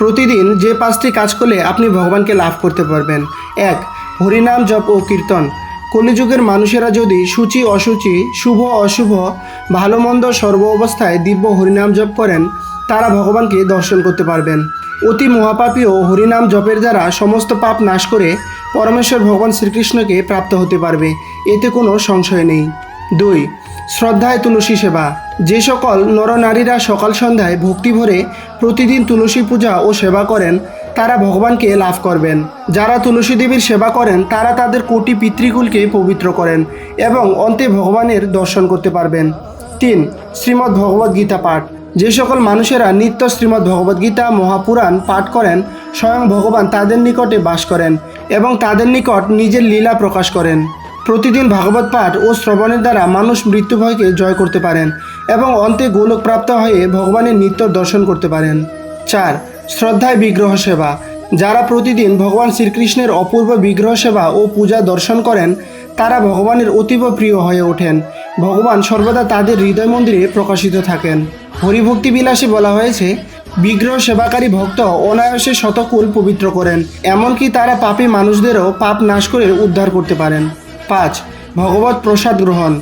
প্রতিদিন যে পাঁচটি কাজ করলে আপনি ভগবানকে লাভ করতে পারবেন। এক, হরিনাম জপ ও কীর্তন। কলিযুগের মানুষেরা যদি সূচি অসুচি, শুভ অশুভ, ভালো মন্দ সর্ব অবস্থায় দিব্য হরিনাম জপ করেন, তারা ভগবানকে দর্শন করতে পারবেন। অতি মহাপাপীও হরিনাম জপের দ্বারা সমস্ত পাপ নাশ করে পরমেশ্বর ভগবান শ্রীকৃষ্ণকে প্রাপ্ত হতে পারবে, এতে কোনো সংশয় নেই। দুই শ্রদ্ধায় তুলসী সেবা। যে সকল নরনারীরা সকাল সন্ধ্যায় ভক্তি ভরে প্রতিদিন তুলসী পূজা ও সেবা করেন, তারা ভগবানকে লাভ করবেন। যারা তুলসী দেবীর সেবা করেন, তারা তাদের কোটি পিতৃকুলকে পবিত্র করেন এবং অন্তে ভগবানের দর্শন করতে পারবেন। তিন, শ্রীমদ্ ভগবদ্ গীতা পাঠ। যে সকল মানুষেরা নিত্য শ্রীমদ্ ভগবদ্গীতা মহাপুরাণ পাঠ করেন, স্বয়ং ভগবান তাদের নিকটে বাস করেন এবং তাদের নিকট নিজের লীলা প্রকাশ করেন। প্রতিদিন ভাগবত পাঠ ও শ্রবণের দ্বারা মানুষ মৃত্যু ভয়কে জয় করতে পারেন এবং অন্তে গোলক প্রাপ্ত হয়ে ভগবানের নিত্য দর্শন করতে পারেন। চার, শ্রদ্ধায় বিগ্রহ সেবা। যারা প্রতিদিন ভগবান শ্রীকৃষ্ণের অপূর্ব বিগ্রহ সেবা ও পূজা দর্শন করেন, তারা ভগবানের অতীব প্রিয় হয়ে ওঠেন। ভগবান সর্বদা তাদের হৃদয় মন্দিরে প্রকাশিত থাকেন। হরিভক্তি বিলাসে বলা হয়েছে, বিগ্রহ সেবাকারী ভক্ত অনায়াসে শতকুল পবিত্র করেন, এমনকি তারা পাপী মানুষদেরও পাপ নাশ করে উদ্ধার করতে পারেন। পাঁচ, ভগবত প্রসাদ গ্রহণ।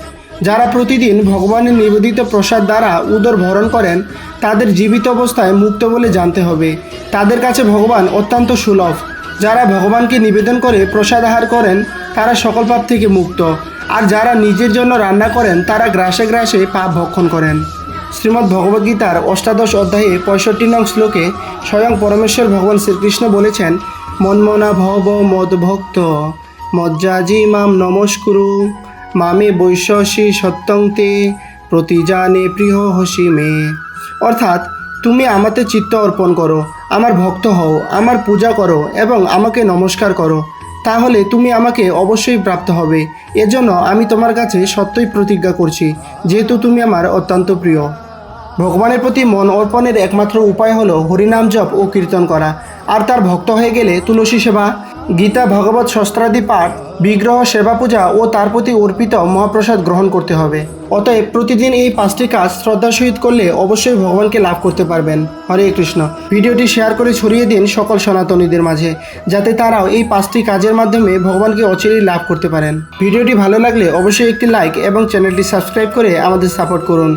যারা প্রতিদিন ভগবানের নিবেদিত প্রসাদ দ্বারা উদর ভরণ করেন, তাদের জীবিত অবস্থায় মুক্ত বলে জানতে হবে। তাদের কাছে ভগবান অত্যন্ত সুলভ। যারা ভগবানকে নিবেদন করে প্রসাদ আহার করেন, তারা সকল পাপ থেকে মুক্ত। আর যারা নিজের জন্য রান্না করেন, তারা গ্রাসে গ্রাসে পাপ ভক্ষণ করেন। শ্রীমদ্ ভগবদ্গীতার অষ্টাদশ অধ্যায়ে পঁয়ষট্টি নং শ্লোকে স্বয়ং পরমেশ্বর ভগবান শ্রীকৃষ্ণ বলেছেন, মনমনা ভব মদ ভক্ত। মজ্জাজি মাম নমস্কুরু। মামে বৈশ্যসি সত্যং তে প্রতিজানে প্রিয় হসি মে। অর্থাৎ, তুমি আমাতে চিত্ত অর্পণ করো, আমার ভক্ত হও, আমার পূজা করো এবং আমাকে নমস্কার করো। তাহলে তুমি আমাকে অবশ্যই প্রাপ্ত হবে। এজন্য আমি তোমার কাছে সত্যই প্রতিজ্ঞা করছি, যেহেতু তুমি আমার অত্যন্ত প্রিয়। ভগবানের প্রতি মন অর্পণের একমাত্র উপায় হলো হরিনাম জপ ও কীর্তন করা। আর তার ভক্ত হয়ে গেলে তুলসী সেবা গীতা, ভগবত শস্ত্রাদি পাঠ, বিগ্রহ, সেবা পূজা ও তার প্রতি অর্পিত মহাপ্রসাদ গ্রহণ করতে হবে। অতএব প্রতিদিন এই পাঁচটি কাজ শ্রদ্ধার সহিত করলে অবশ্যই ভগবানকে লাভ করতে পারবেন। হরে কৃষ্ণ। ভিডিওটি শেয়ার করে ছড়িয়ে দিন সকল সনাতনীদের মাঝে, যাতে তারাও এই পাঁচটি কাজের মাধ্যমে ভগবানকে অচিরেই লাভ করতে পারেন। ভিডিওটি ভালো লাগলে অবশ্যই একটি লাইক এবং চ্যানেলটি সাবস্ক্রাইব করে আমাদের সাপোর্ট করুন।